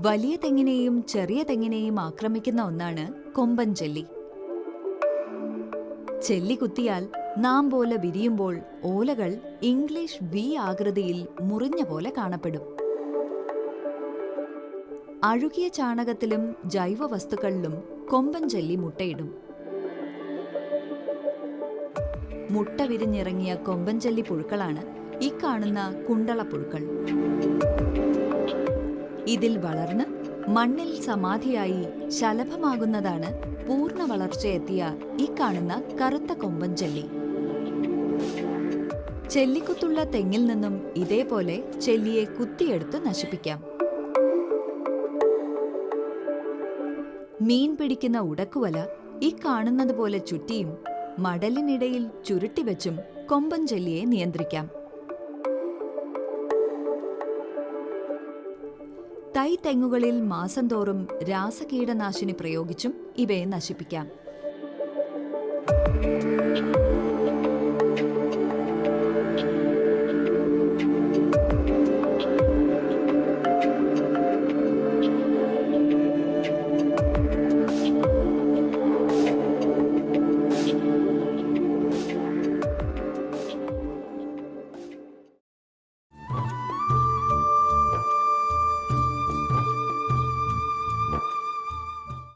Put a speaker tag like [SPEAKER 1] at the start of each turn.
[SPEAKER 1] വലിയ തെങ്ങിനെയും ചെറിയ തെങ്ങിനെയും ആക്രമിക്കുന്ന ഒന്നാണ് കൊമ്പൻ ചെല്ലി. ചെല്ലി കുത്തിയാൽ നാം പോലെ വിരിയുമ്പോൾ ഓലകൾ ഇംഗ്ലീഷ് വി ആകൃതിയിൽ മുറിഞ്ഞ പോലെ കാണപ്പെടും. അഴുകിയ ചാണകത്തിലും ജൈവ വസ്തുക്കളിലും കൊമ്പൻ ചെല്ലി മുട്ടയിടും. മുട്ട വിരിഞ്ഞിറങ്ങിയ കൊമ്പൻ ചെല്ലി പുഴുക്കളാണ് ഈ കാണുന്ന കുണ്ടള പുഴുക്കൾ. ഇതിൽ വളർന്ന് മണ്ണിൽ സമാധിയായി ശലഭമാകുന്നതാണ് പൂർണ വളർച്ചയെത്തിയ ഈ കാണുന്ന കറുത്ത കൊമ്പൻ ചെല്ലി. ചെല്ലിക്കുത്തുള്ള തെങ്ങിൽ നിന്നും ഇതേപോലെ ചെല്ലിയെ കുത്തിയെടുത്ത് നശിപ്പിക്കാം. മീൻ പിടിക്കുന്ന ഉടക്കുവല ഈ കാണുന്നത് പോലെ ചുറ്റിയും മടലിനിടയിൽ ചുരുട്ടിവെച്ചും കൊമ്പൻ ചെല്ലിയെ നിയന്ത്രിക്കാം. തൈ തെങ്ങുകളിൽ മാസം തോറും രാസകീടനാശിനി പ്രയോഗിച്ചും ഇവയെ നശിപ്പിക്കാം.